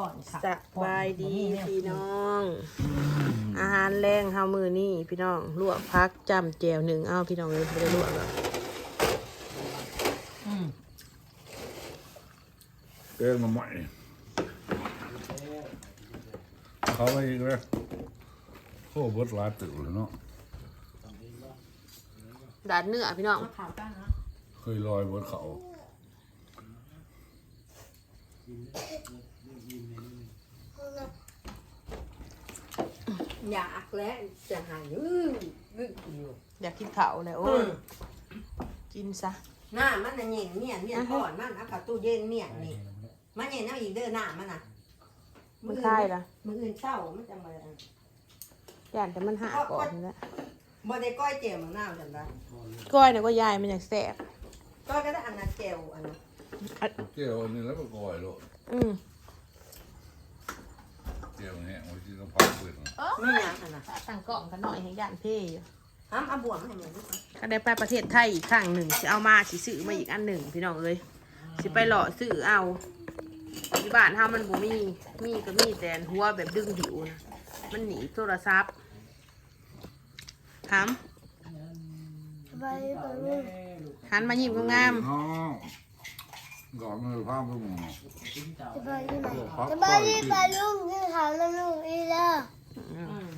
ป้อนค่ะสบายดีพี่น้อง อาหารแรงเฮามือนี่พี่น้องลวกพักจำแจวหนึ่งเอาพี่น้องเลยไม่ได้ลวกหรอกอืมเกงมาใหม่เขาไปอีกแล้วโอ้บดหลายตื่นเลยเนาะดาดเนื้อพี่น้องมะขามก้านนะเคยลอยบนเขา อยากและจะหายยืดยืดอยู่อยากกินข้าวเลยโอ้ยกินซะหน้ามันน่ะเงียนเงียนเงียนก่อนมันเอาเข้าตู้เย็นเงียนนี่มันเงียนเอาอีกเด้อหน้ามันน่ะมันคลายละมืออื่นเศร้ามันจะมาย่านแต่มันหาก่อนนี่แหละบ่ได้ก้อยเจียวมะนาวจังได๋ก้อยเนี่ยก็ยายมันอยากแสบก้อยก็ได้อันนั้นเจียวอันนั้น เกี่ยวอันนี้แล้วก็ก่อยโลดอืมเกี่ยวแห้งไว้ที่ต้องพักเพื่อนไม่หยังอันน่ะตั้งกล่องกันหน่อยให้ย่านเพ่อยู่ห้ามเอาบวมให้มันดิถ้าได้ไปประเทศไทยอีกครั้งหนึ่งสิเอามาสิซื้อมาอีกอันหนึ่งพี่น้องเอ้ยสิไปหล่อซื้อเอาที่บ้านเฮามันบ่มีมีก็มีแต่หัวแบบดึงหิวนะมันหนีโทรศัพท์ถามหันมายิ้มงาม น้องก่อนมือพาไปหมู่สบายดีไหมพักสก่บาอยยดีที่ปลาลุงกินข้าวแล้วลุงอีแล้วๆอืมอืม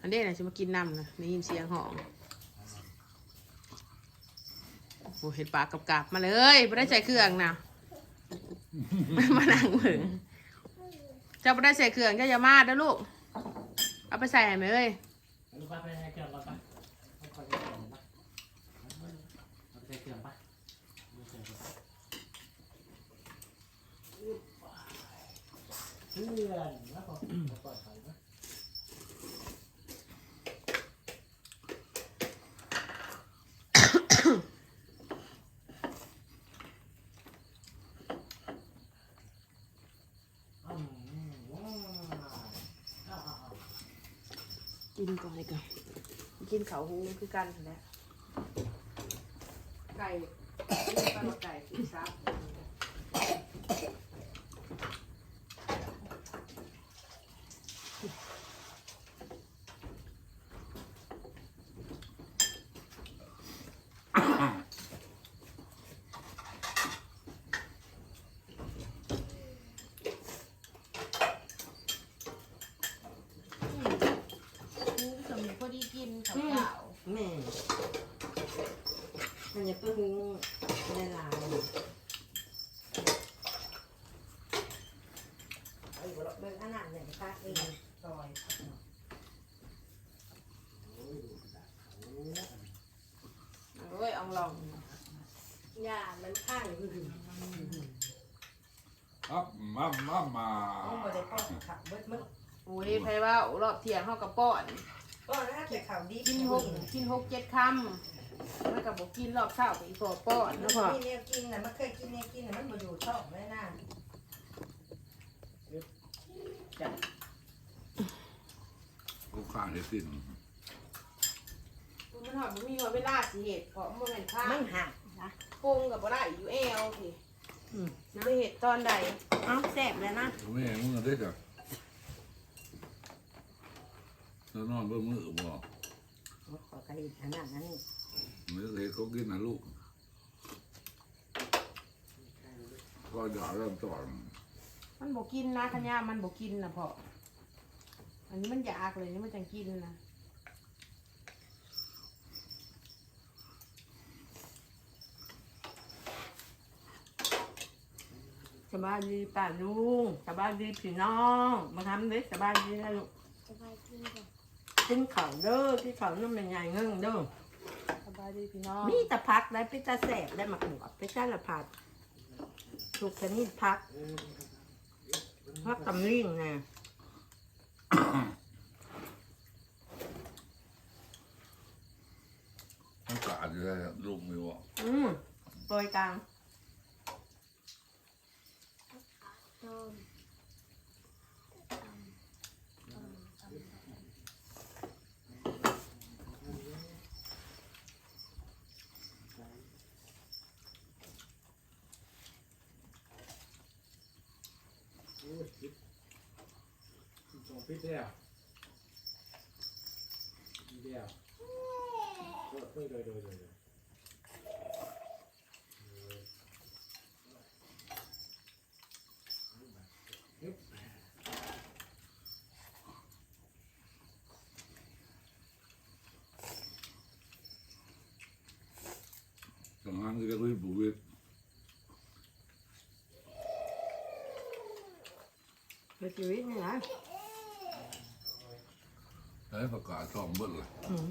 อันนี้นะจะมากินน้ำนะได้ยินเสียงหองโอ้เห็ดปลากกับกับๆมาเลยไม่ได้ใส่เครื่องนะมานั่งเหมืองเจ้าไม่ได้ใส่เครื่องเจ้าอย่ามาเด้อลูก เอาไปใส่ให้ไหมเอ้ย ลูกป้าไปใช้เครื่องก่อนปะเอาไปใช้เครื่องปะเอาไปใช้เครื่องปะ เครื่องแล้วก็ปล่อยไปนะกินก่อนเลยก่อนกินเขาหูคือกันแหละไก่นี่ปลาไก่สีซับ หูสมพอดีกินกับข้าว แม่ มันจะเพิ่งได้ลายไอ้บ่เบิ่งอันนั้นเนี่ยตาเองซอยเอ้ยเอาลองยามันข้างอยู่ครับมามามาต้องบ่ได้ป้อนขับเบิดมึงอุ้ยไพว่ารอบเที่ยงเขากับป้อนป้อนแล้วแต่ข่าวดีกินหกกินหกเจ็ดคำ แล้วกับบอกกินรอบเช้าไปอีกพอป้อนแล้วพอมีแนวกินน่ะมันเคยกินแนวกินน่ะมันบ่อยู่ท้องเลยนะลูกข้างให้สิ้นมันหอดมันมีหัวเวลาสิเหตุเพราะมันเป็นข้ามันหักนะปรุงกับบ่ได้อยู่เอวสิไปเหตุตอนใดเอ้าแซ่บเลยนะแม่มึงได้จ้ะแล้วนอนเบิ่งมือบ่ขอกระดิ่งขนาดนั้นนี่ เมื่อเลยเขากินนะลูกก็อย่าเริ่มต่อนมันบอกกินนะขะยามันบอกกินนะพออันนี้มันอยากเลยนี่มันจังกินนะสบายดีป้าลุงสบายดีพี่น้อง มาทำดิสบายดีนะลูกสบายดีจ้ะกินข้าวเด้อที่ข้าวนั่นเป็นไงเงื่งเด้อสบายดีพี่น้องมีแต่พักได้พิซซ่าแสบได้หมักหมวกพิซซ่าละผัดถูกชนิดพักพักตำลิ่งนะมันกาดอยู่ได้ลูกไม่ว่าอืมโปรยกลางนม โอ้ยพิษ สองพิษแล้วเดียวโดยโดยโดยโดยโดยสองงานก็จะคุยบุเวกคือชีวิตนี่นะใช้ประกาศซ่อมเบิ้ลเลยอืม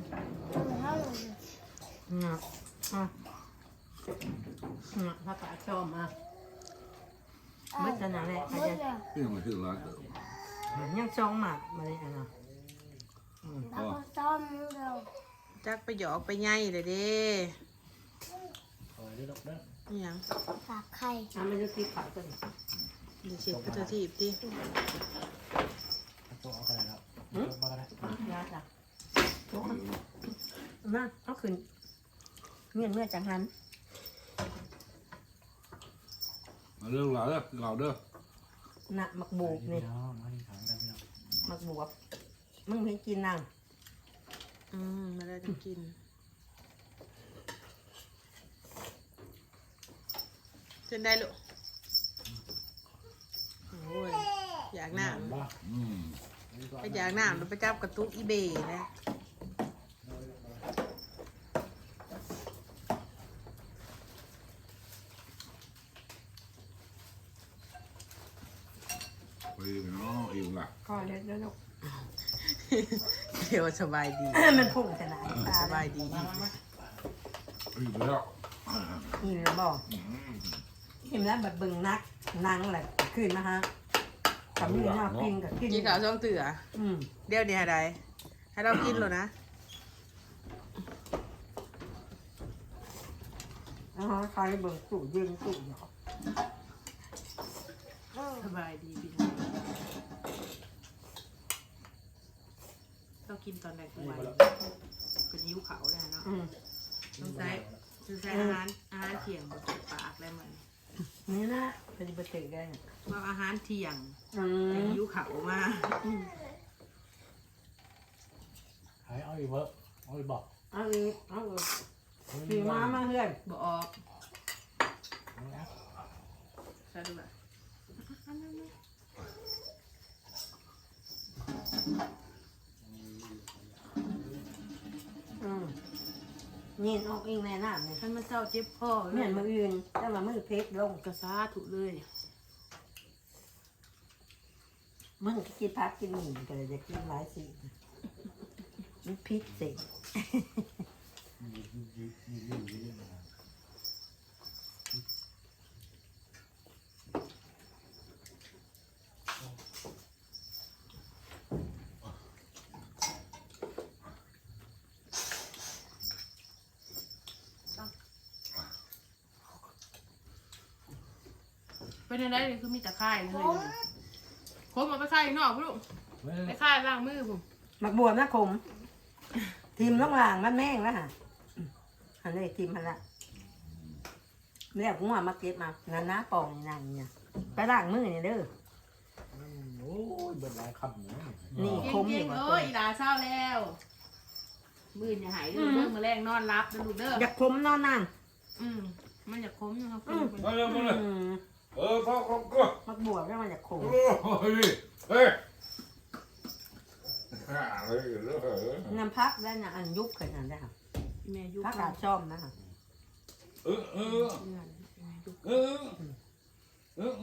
น่ะอะน่ะถ้ากาชอบมาเมื่อจะนั่นแหละหเขามดจะแล้วที่มาชื่อร้านเดิมยังช่องหมากมาเลยอะนะแล้วก็ซ่อมเราจักไปหยอกไปไงเลยเด้คอยได้ดอกเด้ออิหยังฝากไข่ทำไม่ได้ที่ขายกันเดี๋ยวเช็ดไปเถอะทีบดิตัวเอากระดาษครับมาก็ได้ ยาจ้ะมาเอาขึ้นเงี้ยเมื่อจังหันมาเรื่องราวเด้อเราเด้อน่ะหมักบูบนี่นี่น้องมาที่ขังกันพี่น้องหมักบวบมึงเห็นกินนั่งอืมมาได้จะกินเส้นได้ลูกโอ้ยอยากน้ำบ้าอืม ไปอยากน้ำเราไปจับกระตุกอีเบนะไปเนาะเองล่ะก็เล็ดแล้วลูกเดี๋ยวสบายดี มันพุ่งขนาดตาสบายดีมามามาอีกแล้วอีนแล้วบอกเห็นแล้วแบบเบิ่งนักนังแหละขึ้นนะฮะ กับมีหน้ากินกับกินกินข้าวช่องเตืออืมเดี๋ยวนี้อะไรให้เรากินเลยนะแล้วเขาใครเบิ่งตู้เย็นตู้หยอกสบายดีพี่น้องเรากินตอนไหนกูไว้เป็นยิ้วเขาได้เนาะอืมต้องใช้ต้องใช้อาหารอาหารเที่ยงบนปากแล้วมัน นี่นะปฏิบัติได้ว่าอาหารเที่ยงอืแต่มยิ้วเขามาหายเอาอีกเวอร์เอาอีกบอกเอาอีกเอาอีกขี่ม้ามาเพื่อนบออกใช่ดูแบบอื นี่ออกเองในน้ำเนี่ยท่านมาเศร้าเจ็บคอเลเหมืยอนมืออื่นแต่ว่ามือเพชรลงกระซาถูเลย มึงกินพักกินหมี่ก็เลยจะกินหลายสิ่งมันพิษสิ เป็นยังไงคือมีแต่ค่ายเลยผมเอาไปค่ายนอกพี่ลูกไปค่ายล่างมือผมหมักบวบนะขมทีมล่องล่างมันแม่งแล้วฮะอันนี้ทีมมันละเรียกหัวมาเก็บมางันน้าปองนี่นั่นเนี่ยไปล้างมือนี่เด้อโอ้ยเบิดหลายคำเนี่ยนี่เก่คมอยู่งๆว่าเอ้ยอีหลาเศร้าแล้ว มืออย่าหายเด้อเด้อมาแรงนอนรับเด้อลูกเด้ออยากคมนอนนั่งอืมมันอยากคมอยู่ครับมาเลยมาเลยอืม เออพ่อเขาก็หมักบวบแล้วมันอยากคมโอ้ยเฮ้ยฮ่าเลยเด้อน้ำพักแล้วนะอันยุบขึ้นนั่นได้ค่ะแม่ยุบพักเพื่กาอนชอมนะค่ะเออเออแม่ยุบเออเออ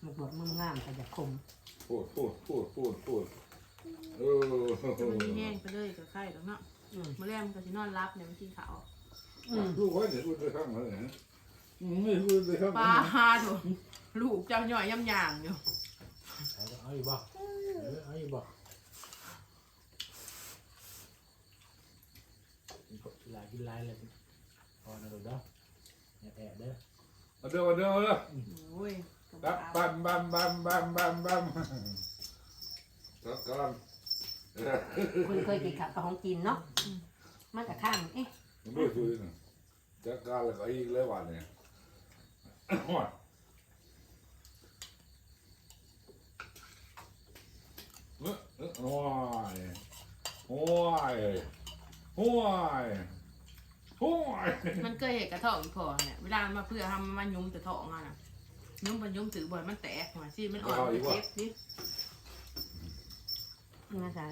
หมักบวบมึงงามแต่อยากคมพูดพูดพูดพูดพูดเออจะมันแย่งไปเลยกับไข่แล้วเนาะอื มมาแรงมันก็สินอนรับเนี่ยมันกินข้าวอืมลูกไว้เดี๋ยวพูดไปข้างเลยนะไม่พูดไปข้างปลาฮาถูลูกเจ้าหน่อยย่ำยางอยู่เอาอีกบอกเอาอีกบอกหลายกินหลายเลยพอนะลูกเด้ออย่าแอบเด้อมาเด้อมาเด้อมาเด้อโอ้ยบัมบัมบัมบัมบัมบัมบัมแล้วกัน คุณเคยกินข้าวกับของกินเนาะมันจะข้างเอ๊ะไม่ช่วยนะจัดการแล้วก็อีกเลยวันเนี่ยหอดเอ้อเอ้อโอ้ยโอ้ยโอ้ยโอ้ยมันเคยเห็นกระเทาะอีพอเนี่ยเวลามันมาเพื่อทำมันยุ่มกระเทาะงานอะยุ่มมันยุ่มถือบ่อยมันแตกหัวซี่มันอ่อนมันเจ็บดิ น่าใช่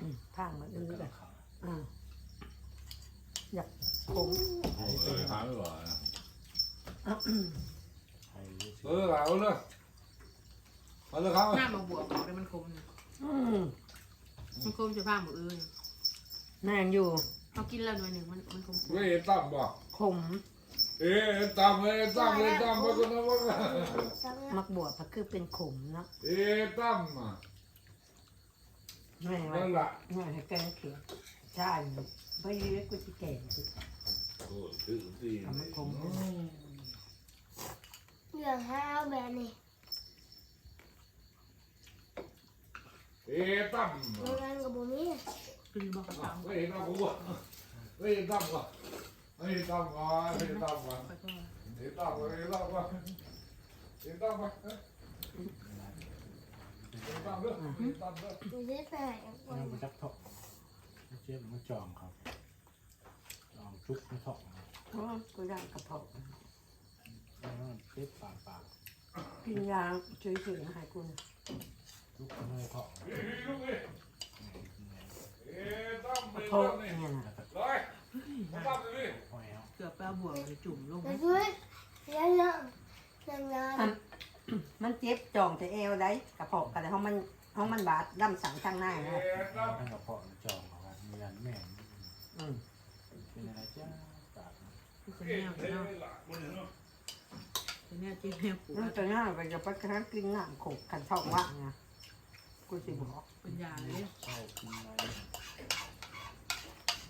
อืมทางมันอื้อเลยอ่าอยากผมเออหาไม่ไหวใครรู้สึกเออเอาเลยเอาเลยครับหน้ามาบวกบอกเลยมันคมนะอืมมันคมจะผ้าหมืออื่นแม่งอยู่เขากินแล้วหน่อยหนึ่งมันมันคมเว้ยตั้มบ่ขมเอ๊ะตั้มเอ้ยตั้มเอ้ยตั้มไปคนนั้นวะซ้ำมักบวบก็คือเป็นขมเนาะเอ๊ะตั้มอะ แม่ว่านั่นแหละแม่ให้แกงเขียวใช่ไม่เยอะกูจะแก่สิโอ้ถือตีทำให้คมเรื่องห้าวแบบนี้เอ๊ะตั้มเมื่อกันกับบุมีกินบอกกระเทาะไม่เห็นตั้มกูวะไม่เห็นตั้มวะไม่เห็นตั้มวะไม่เห็นตั้มวะไปก็เห็นตั้มวะเห็นตั้มวะเห็นตั้มวะเห็นตั้มด้วยเห็นตั้มด้วย มีได้แต่คมันนไปจักเถาะเจี๊ยบมันจองครับจองจุกไม่เถาะโอ้กูได้กระเพาะแล้วมันเจ็บปากปากกินยาช่วยๆมาให้กูนะจุกไม่เถาะลูกเอ้ยเอ๊ะตั้มกไม่ระตั้เพาะมนี่เนี่ยนะเลยมาตั้มเลยห้อยเอาเกือบแปลบวกเลยจุ่มลงแต่วยยังยังยังยัง มันเจ็บจ่องแต่เอวได้กระเพาะกันแต่ห้องมันห้องมันบาดล่ำสังข้างหน้าเอ๊นะะตั้มทั้งกระเพาะจองเขาครับมีอันแม่นอืมเป็นอะไรจ้าปากคือคนเอ๊ะแนวเอ๊ะเนาะหลังมันเนาะคนแนวจิ้มแนวปวมันดจะง่ายไปจะไปกระทั่งกินน้ำโขกกันท้องว่างนะกูสิบอกเป็นยาเลยเข้ากินอะไร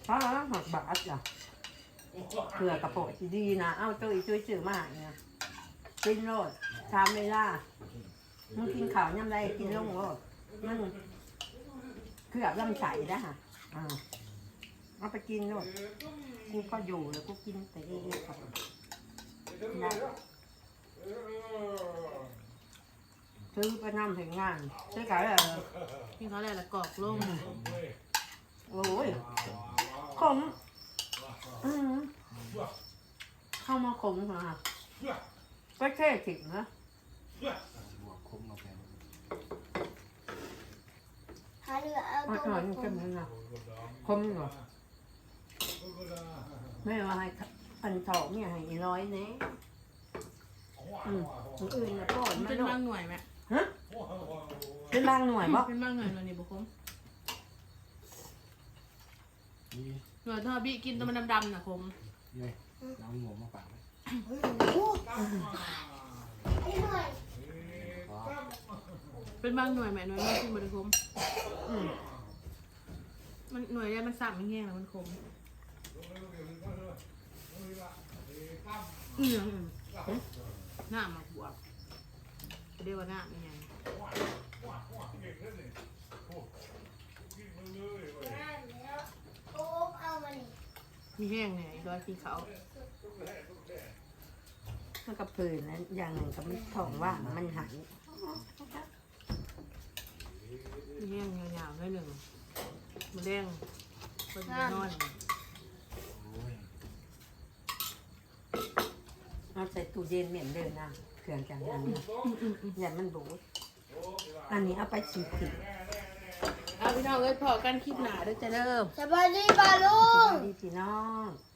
ถ้าหักบาดอะเผื่อกระโปรงดีๆนะ เอาตัวอีช่วยจื้อมากเนี่ยกินโลด ชามเวลามึงกินข้าวย่ำไรกินลงโลดมันเกือบลำไส้นะฮะอ่าเอาไปกินโลดกูก็อยู่แล้วกูกินแต่เองครับซื้อไปนำถึงงานซื้อขายอะไรที่เขาเรียกอะกรอกลงโอ้ยขมอืมเข้ามาขมมาก็แค่ถิงนะ บวกคมมาแพงหาเรือเอามาตัวถอนมาคกันนนะขมเหรอไม่ว่าให้อันทองเนี่ยให้อีร้อยเนี้อืมคนอื่นนะพ่อมันไม่เป็นรู้บางหน่วยไหมเป็นบางหน่วยบ่เป็นบางหน่วยหน่วยนี่บุคมนี่หน่วยทอบิกินตัวมันดำๆนะคมเย้น้ำหัวมาปากไหม เป็นบางหน่วยไหมหน่วยม่กินบริคมอืมมันหน่วยได้มันสั่งแห้งแล้วมันคมอืมหน้ามาบวกเรียกว่าหน้าเป็นไงมานี่มีแห้งเนี่ยดอยสีขาว มันก็ผืนนั้นอย่างหนึ่งก็มันท้องว่างมันหายมีแห้งยาวๆหน่อยหนึ่งมันแดงคนนอนโอ้ยเอาใส่ตู้เย็นเหม็นเดินนะเครื่องจังนั้นนะอย่ามันบูดอันนี้เอาไปฉีดผิดเอาพี่น้องเอ้ยพอกันคลิปหนาด้วยจ้ะเด้อสบายดีป่าลุสงวัสดีพี่น้องส